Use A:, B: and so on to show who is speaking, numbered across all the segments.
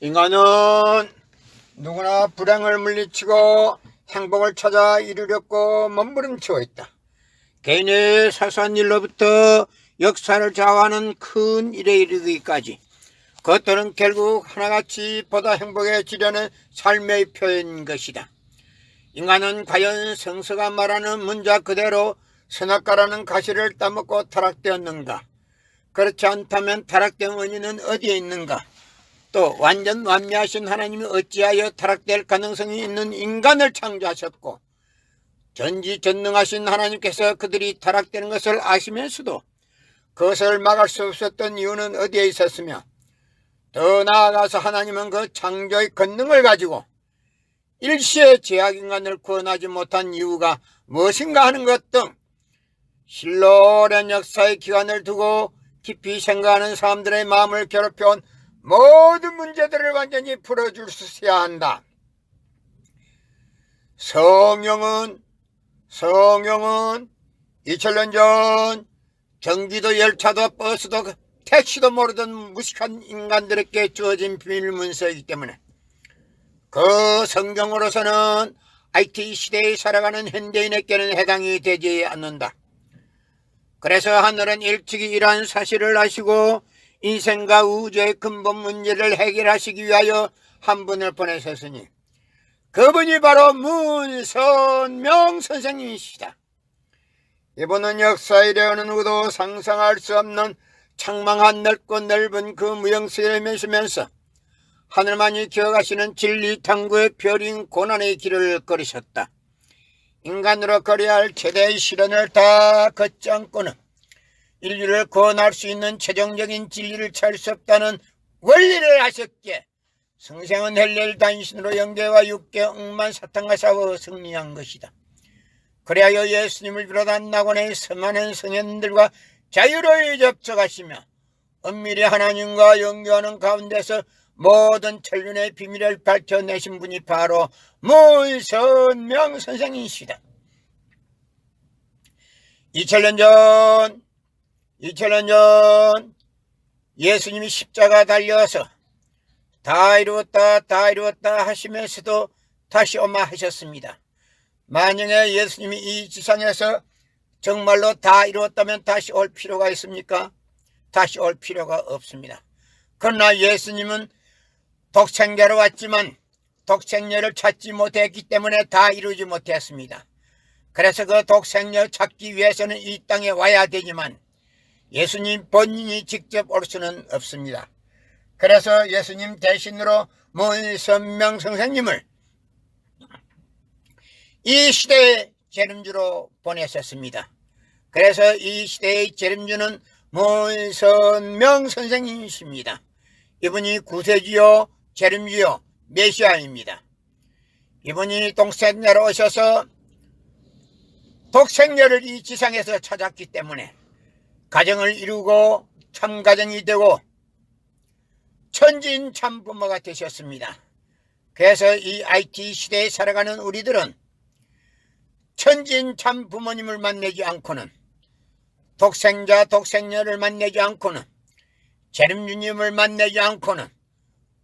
A: 인간은 누구나 불행을 물리치고 행복을 찾아 이루려고 몸부림치고 있다. 개인의 사소한 일로부터 역사를 좌우하는 큰 일에 이르기까지 그것들은 결국 하나같이 보다 행복해지려는 삶의 표현인 것이다. 인간은 과연 성서가 말하는 문자 그대로 선악과라는 가시를 따먹고 타락되었는가? 그렇지 않다면 타락된 원인은 어디에 있는가? 또 완전 완미하신 하나님이 어찌하여 타락될 가능성이 있는 인간을 창조하셨고 전지전능하신 하나님께서 그들이 타락되는 것을 아시면서도 그것을 막을 수 없었던 이유는 어디에 있었으며 더 나아가서 하나님은 그 창조의 권능을 가지고 일시에 제약인간을 구원하지 못한 이유가 무엇인가 하는 것 등 실로 오랜 역사의 기간을 두고 깊이 생각하는 사람들의 마음을 괴롭혀온 모든 문제들을 완전히 풀어줄 수 있어야 한다. 성령은 성령은 2000년 전 경기도 열차도 버스도 택시도 모르던 무식한 인간들에게 주어진 비밀 문서이기 때문에 그 성경으로서는 IT 시대에 살아가는 현대인에게는 해당이 되지 않는다. 그래서 하늘은 일찍이 이러한 사실을 아시고 인생과 우주의 근본 문제를 해결하시기 위하여 한 분을 보내셨으니 그분이 바로 문선명 선생님이시다. 이분은 역사에 대하는 누구도 상상할 수 없는 창망한 넓고 넓은 그 무영세를 메시면서 하늘만이 기억하시는 진리 탐구의 별인 고난의 길을 걸으셨다. 인간으로 걸어야 할 최대의 시련을 다 걷지 않고는 인류를 구원할 수 있는 최종적인 진리를 찾을 수 없다는 원리를 하셨기에 성생은 헬렐 단신으로 영계와 육계 억만 사탄과 싸워 승리한 것이다. 그리하여 예수님을 비롯한 낙원의 수많은 성현들과 자유로이 접촉하시며 엄밀히 하나님과 연교하는 가운데서 모든 천륜의 비밀을 밝혀내신 분이 바로 문선명 선생이시다. 2000년 전, 2000년 전 예수님이 십자가 달려서 다 이루었다, 다 이루었다 하시면서도 다시 오마 하셨습니다. 만약에 예수님이 이 지상에서 정말로 다 이루었다면 다시 올 필요가 있습니까? 다시 올 필요가 없습니다. 그러나 예수님은 독생자로 왔지만 독생녀를 찾지 못했기 때문에 다 이루지 못했습니다. 그래서 그 독생녀 찾기 위해서는 이 땅에 와야 되지만 예수님 본인이 직접 올 수는 없습니다. 그래서 예수님 대신으로 문선명 선생님을 이 시대의 재림주로 보내셨습니다. 그래서 이 시대의 재림주는 문선명 선생님이십니다. 이분이 구세주요 재림주요 메시아입니다. 이분이 동생녀로 오셔서 독생녀를 이 지상에서 찾았기 때문에 가정을 이루고 참가정이 되고 천진 참 부모가 되셨습니다. 그래서 이 IT 시대에 살아가는 우리들은 천진 참 부모님을 만나지 않고는 독생자 독생녀를 만나지 않고는 재림주님을 만나지 않고는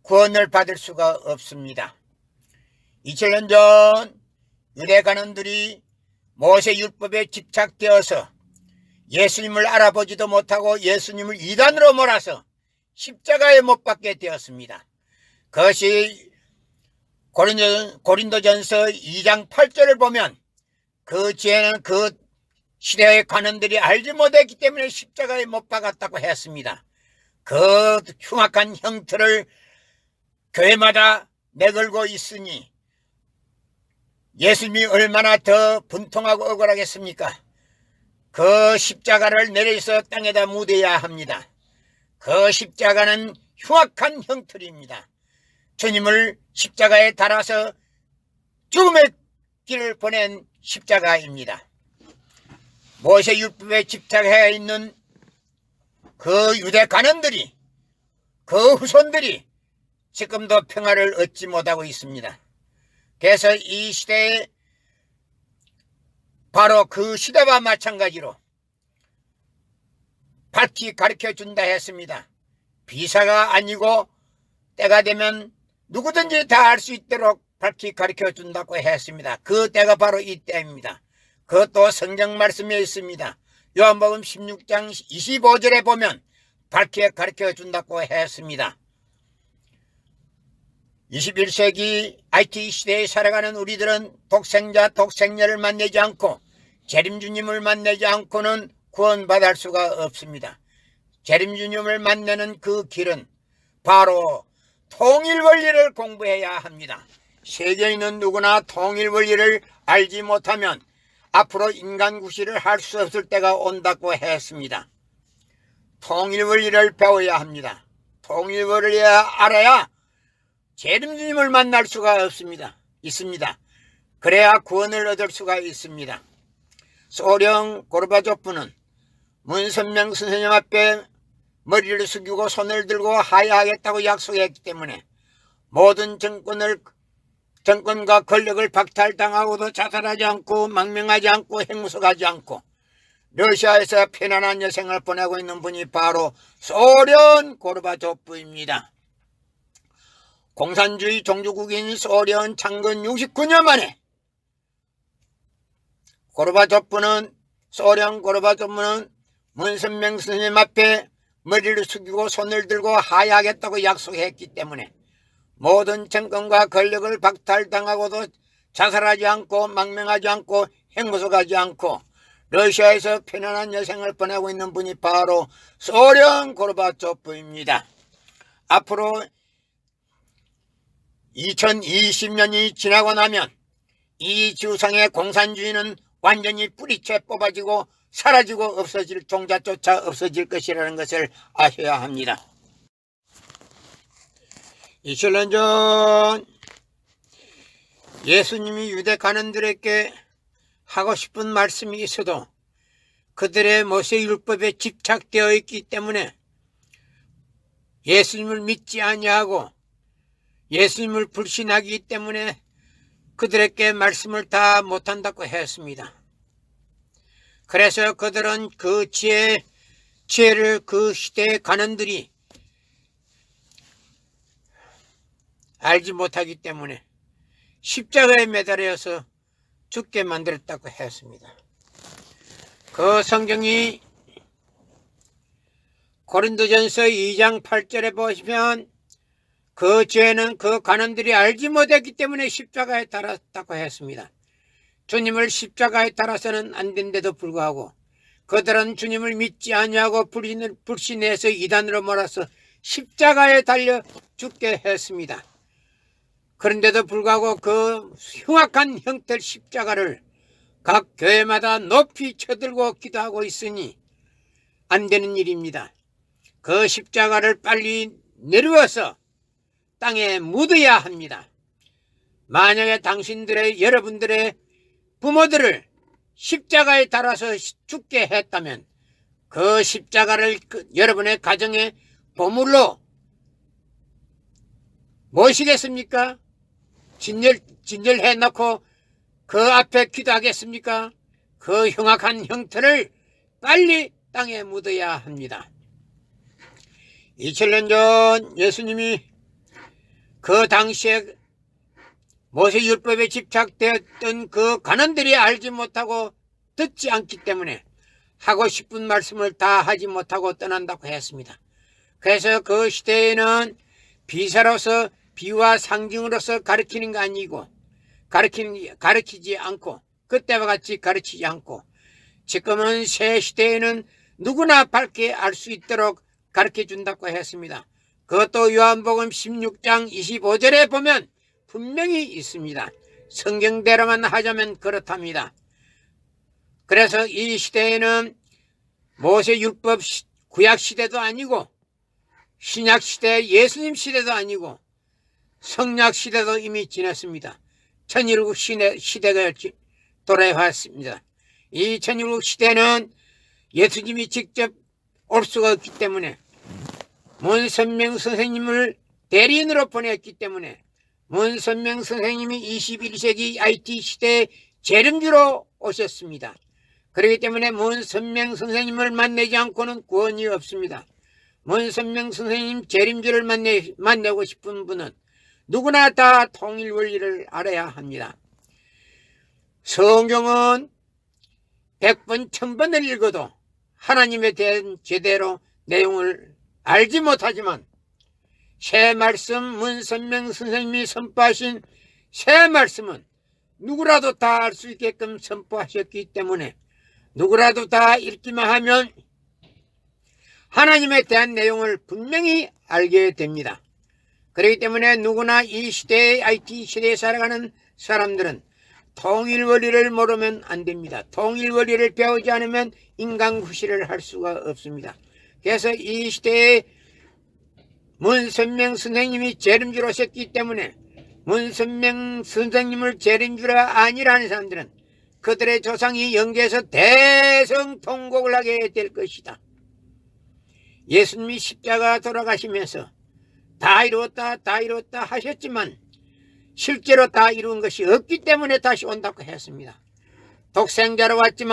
A: 구원을 받을 수가 없습니다. 2000년 전 유대 간원들이 모세 율법에 집착되어서 예수님을 알아보지도 못하고 예수님을 이단으로 몰아서 십자가에 못 박게 되었습니다. 그것이 고린도, 고린도전서 2장 8절을 보면 그 죄는 그 시대의 관원들이 알지 못했기 때문에 십자가에 못 박았다고 했습니다. 그 흉악한 형틀을 교회마다 내걸고 있으니 예수님이 얼마나 더 분통하고 억울하겠습니까? 그 십자가를 내려서 땅에다 묻어야 합니다. 그 십자가는 흉악한 형틀입니다. 주님을 십자가에 달아서 죽음의 길을 보낸 십자가입니다. 모세 율법에 집착해 있는 그 유대 간원들이 그 후손들이 지금도 평화를 얻지 못하고 있습니다. 그래서 이 시대에 바로 그 시대와 마찬가지로 밝히 가르쳐 준다 했습니다. 비사가 아니고 때가 되면 누구든지 다 알 수 있도록 밝히 가르쳐 준다고 했습니다. 그 때가 바로 이 때입니다. 그것도 성경 말씀에 있습니다. 요한복음 16장 25절에 보면 밝히 가르쳐 준다고 했습니다. 21세기 IT 시대에 살아가는 우리들은 독생자 독생녀를 만나지 않고 재림주님을 만나지 않고는 구원받을 수가 없습니다. 재림주님을 만나는 그 길은 바로 통일 원리를 공부해야 합니다. 세계인은 누구나 통일 원리를 알지 못하면 앞으로 인간 구실을 할 수 없을 때가 온다고 했습니다. 통일 원리를 배워야 합니다. 통일 원리를 알아야 재림주님을 만날 수가 없습니다. 있습니다. 그래야 구원을 얻을 수가 있습니다. 소령 고르바조프는 문선명 선생님 앞에 머리를 숙이고 손을 들고 하야하겠다고 약속했기 때문에 모든 정권을 정권과 권력을 박탈당하고도 자살하지 않고 망명하지 않고 행무석하지 않고 러시아에서 편안한 여생을 보내고 있는 분이 바로 소련 고르바조프입니다. 공산주의 종주국인 소련 창건 69년 만에 고르바조프는 소련 고르바조프는 문선명 스님 앞에 머리를 숙이고 손을 들고 하야하겠다고 약속했기 때문에 모든 정권과 권력을 박탈당하고도 자살하지 않고 망명하지 않고 행무소 가지 않고 러시아에서 편안한 여생을 보내고 있는 분이 바로 소련 고르바초프입니다. 앞으로 2020년이 지나고 나면 이 지구상의 공산주의는 완전히 뿌리채 뽑아지고 사라지고 없어질 종자조차 없어질 것이라는 것을 아셔야 합니다. 2000년 전 예수님이 유대 가는들에게 하고 싶은 말씀이 있어도 그들의 모세 율법에 집착되어 있기 때문에 예수님을 믿지 아니하고 예수님을 불신하기 때문에 그들에게 말씀을 다 못한다고 했습니다. 그래서 그들은 그 지혜, 지혜를 그 시대의 간원들이 알지 못하기 때문에 십자가에 매달려서 죽게 만들었다고 했습니다. 그 성경이 고린도전서 2장 8절에 보시면 그 죄는 그 간원들이 알지 못했기 때문에 십자가에 달았다고 했습니다. 주님을 십자가에 달아서는 안 된데도 불구하고 그들은 주님을 믿지 아니하고 불신을 불신해서 이단으로 몰아서 십자가에 달려 죽게 했습니다. 그런데도 불구하고 그 흉악한 형태 십자가를 각 교회마다 높이 쳐들고 기도하고 있으니 안 되는 일입니다. 그 십자가를 빨리 내려워서 땅에 묻어야 합니다. 만약에 당신들의 여러분들의 부모들을 십자가에 달아서 죽게 했다면 그 십자가를 그 여러분의 가정에 보물로 모시겠습니까? 진열, 진열해 놓고 그 앞에 기도하겠습니까? 그 흉악한 형태를 빨리 땅에 묻어야 합니다. 2000년 전 예수님이 그 당시에 모세율법에 집착되었던 그 간원들이 알지 못하고 듣지 않기 때문에 하고 싶은 말씀을 다 하지 못하고 떠난다고 했습니다. 그래서 그 시대에는 비사로서 비와 상징으로서 가르치는 거 아니고 가르치는 가르치지 않고 그때와 같이 가르치지 않고 지금은 새 시대에는 누구나 밝게 알 수 있도록 가르쳐 준다고 했습니다. 그것도 요한복음 16장 25절에 보면 분명히 있습니다. 성경대로만 하자면 그렇답니다. 그래서 이 시대에는 모세 율법 구약 시대도 아니고 신약 시대 예수님 시대도 아니고 성약 시대도 이미 지났습니다. 천일국 시대, 시대가 돌아왔습니다. 이 천일국 시대는 예수님이 직접 올 수가 없기 때문에 문선명 선생님을 대리인으로 보냈기 때문에 문선명 선생님이 21세기 IT 시대의 재림주로 오셨습니다. 그렇기 때문에 문선명 선생님을 만나지 않고는 구원이 없습니다. 문선명 선생님 재림주를 만내, 만나고 싶은 분은 누구나 다 통일 원리를 알아야 합니다. 성경은 백번 천번을 읽어도 하나님에 대한 제대로 내용을 알지 못하지만 새 말씀 문선명 선생님이 선포하신 새 말씀은 누구라도 다 알 수 있게끔 선포하셨기 때문에 누구라도 다 읽기만 하면 하나님에 대한 내용을 분명히 알게 됩니다. 그렇기 때문에 누구나 이 시대의 IT 시대에 살아가는 사람들은 통일 원리를 모르면 안 됩니다. 통일 원리를 배우지 않으면 인간 구실을 할 수가 없습니다. 그래서 이 시대에 문선명 선생님이 재림주로 오셨기 때문에 문선명 선생님을 재림주라 아니라는 사람들은 그들의 조상이 영계에서 대성통곡을 하게 될 것이다. 예수님이 십자가 돌아가시면서 다 이루었다 다 이루었다 하셨지만 실제로 다 이룬 것이 없기 때문에 다시 온다고 했습니다. 독생자로 왔지만